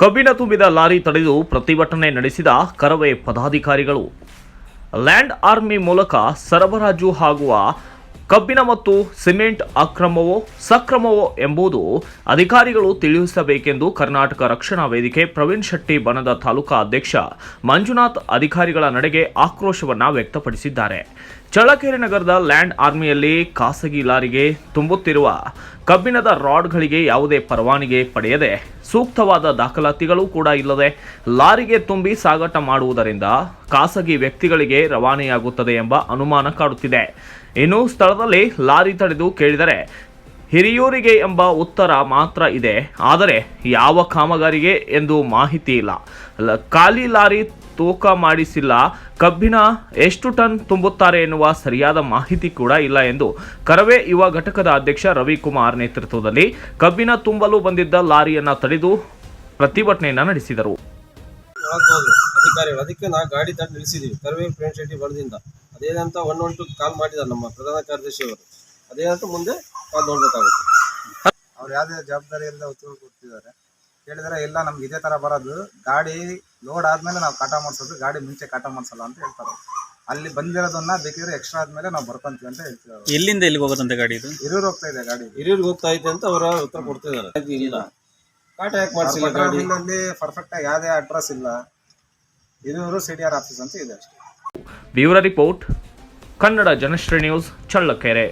ಕಬ್ಬಿಣ ತುಂಬಿದ ಲಾರಿ ತಡೆದು ಪ್ರತಿಭಟನೆ ನಡೆಸಿದ ಕರವೇ ಪದಾಧಿಕಾರಿಗಳು. ಲ್ಯಾಂಡ್ ಆರ್ಮಿ ಮೂಲಕ ಸರಬರಾಜು ಆಗುವ ಕಬ್ಬಿನ ಮತ್ತು ಸಿಮೆಂಟ್ ಅಕ್ರಮವೋ ಸಕ್ರಮವೋ ಎಂಬುದು ಅಧಿಕಾರಿಗಳು ತಿಳಿಸಬೇಕೆಂದು ಕರ್ನಾಟಕ ರಕ್ಷಣಾ ವೇದಿಕೆ ಪ್ರವೀಣ್ ಶೆಟ್ಟಿ ಬಣದ ತಾಲೂಕಾ ಅಧ್ಯಕ್ಷ ಮಂಜುನಾಥ್ ಅಧಿಕಾರಿಗಳ ನಡೆಗೆ ಆಕ್ರೋಶವನ್ನು ವ್ಯಕ್ತಪಡಿಸಿದ್ದಾರೆ. ಚಳ್ಳಕೆರೆ ನಗರದ ಲ್ಯಾಂಡ್ ಆರ್ಮಿಯಲ್ಲಿ ಖಾಸಗಿ ಲಾರಿಗೆ ತುಂಬುತ್ತಿರುವ ಕಬ್ಬಿಣದ ರಾಡ್ಗಳಿಗೆ ಯಾವುದೇ ಪರವಾನಗಿ ಪಡೆಯದೆ ಸೂಕ್ತವಾದ ದಾಖಲಾತಿಗಳು ಕೂಡ ಇಲ್ಲದೆ ಲಾರಿಗೆ ತುಂಬಿ ಸಾಗಾಟ ಮಾಡುವುದರಿಂದ ಖಾಸಗಿ ವ್ಯಕ್ತಿಗಳಿಗೆ ರವಾನೆಯಾಗುತ್ತದೆ ಎಂಬ ಅನುಮಾನ ಕಾಡುತ್ತಿದೆ. ಇನ್ನು ಸ್ಥಳದಲ್ಲಿ ಲಾರಿ ತಡೆದು ಕೇಳಿದರೆ ಹಿರಿಯೂರಿಗೆ ಎಂಬ ಉತ್ತರ ಮಾತ್ರ ಇದೆ. ಆದರೆ ಯಾವ ಕಾಮಗಾರಿಗೆ ಎಂದು ಮಾಹಿತಿ ಇಲ್ಲ. ಖಾಲಿ ಲಾರಿ ತೂಕ ಮಾಡಿಸಿಲ್ಲ. ಕಬ್ಬಿನ ಎಷ್ಟು ಟನ್ ತುಂಬುತ್ತಾರೆ ಎನ್ನುವ ಸರಿಯಾದ ಮಾಹಿತಿ ಕೂಡ ಇಲ್ಲ ಎಂದು ಕರವೇ ಯುವ ಘಟಕದ ಅಧ್ಯಕ್ಷ ರವಿಕುಮಾರ್ ನೇತೃತ್ವದಲ್ಲಿ ಕಬ್ಬಿನ ತುಂಬಲು ಬಂದಿದ್ದ ಲಾರಿಯನ್ನು ತಡೆದು ಪ್ರತಿಭಟನೆಯನ್ನು ನಡೆಸಿದರು. ಅಧಿಕಾರಿ, ಅದಕ್ಕೆ ನಾವು ಗಾಡಿ ತಂದು ನಿಲ್ಲಿಸಿದ್ದೀವಿ ಕರವೇ ಪ್ರೇಮ್ ಶೆಟ್ಟಿ ಅದೇನಂತ ಒನ್ ಒನ್ ಟು ಕಾಲ್ ಮಾಡಿದ್ದಾರೆ ನಮ್ಮ ಪ್ರಧಾನ ಕಾರ್ಯದರ್ಶಿ ಅವರು. ಅದೇನಂತ ಮುಂದೆ ನೋಡ್ಬೇಕಾಗುತ್ತೆ. ಅವ್ರು ಯಾವ್ದೇ ಜವಾಬ್ದಾರಿ ಇಲ್ಲದೆ ಉತ್ತರ ಕೊಡ್ತಿದ್ದಾರೆ. ಕೇಳಿದ್ರೆ ಎಲ್ಲ ನಮ್ಗೆ ಇದೇ ತರ ಬರೋದು. ಗಾಡಿ ಲೋಡ್ ಆದ್ಮೇಲೆ ನಾವು ಕಾಟ ಮಾಡಿಸೋದು ಗಾಡಿ ಮುಂಚೆ ಕಾಟ ಮಾಡಿಸಲ್ಲ ಅಂತ ಹೇಳ್ತಾರೆ. ಅಲ್ಲಿ ಬಂದಿರೋದನ್ನ ಬೇಕಿದ್ರೆ ಎಕ್ಸ್ಟ್ರಾ ಆದ್ಮೇಲೆ ನಾವು ಬರ್ಕೊಂತೀವಿ ಅಂತ ಹೇಳ್ತೀವಿ ಇಲ್ಲಿಂದ ಎಲ್ಲಿಂದ ಎಲ್ಲಿಗೆ ಹೋಗೋದಂತೆ ಗಾಡಿ ಇದು? ಹಿರಿಯೂರು ಹೋಗ್ತಾ ಇದೆ ಗಾಡಿ. ಹಿರಿಯೂರ್ಗೆ ಹೋಗ್ತಾ ಇದೆ ಅಂತ ಅವರ ಉತ್ತರ ಕೊಡ್ತಿದ್ದಾರೆ. ಕಾಟ ಯಾಕೆ ಮಾಡಿಸಿಲ್ಲ ಗಾಡಿ? ಪರ್ಫೆಕ್ಟ್ ಆಗಿ ಯಾವುದೇ ಅಡ್ರೆಸ್ ಇಲ್ಲ. Hiriyur C D R office ಅಂತ ಇದೆ ಅಷ್ಟೇ. Bureau report Kannada Janashree news Challakere.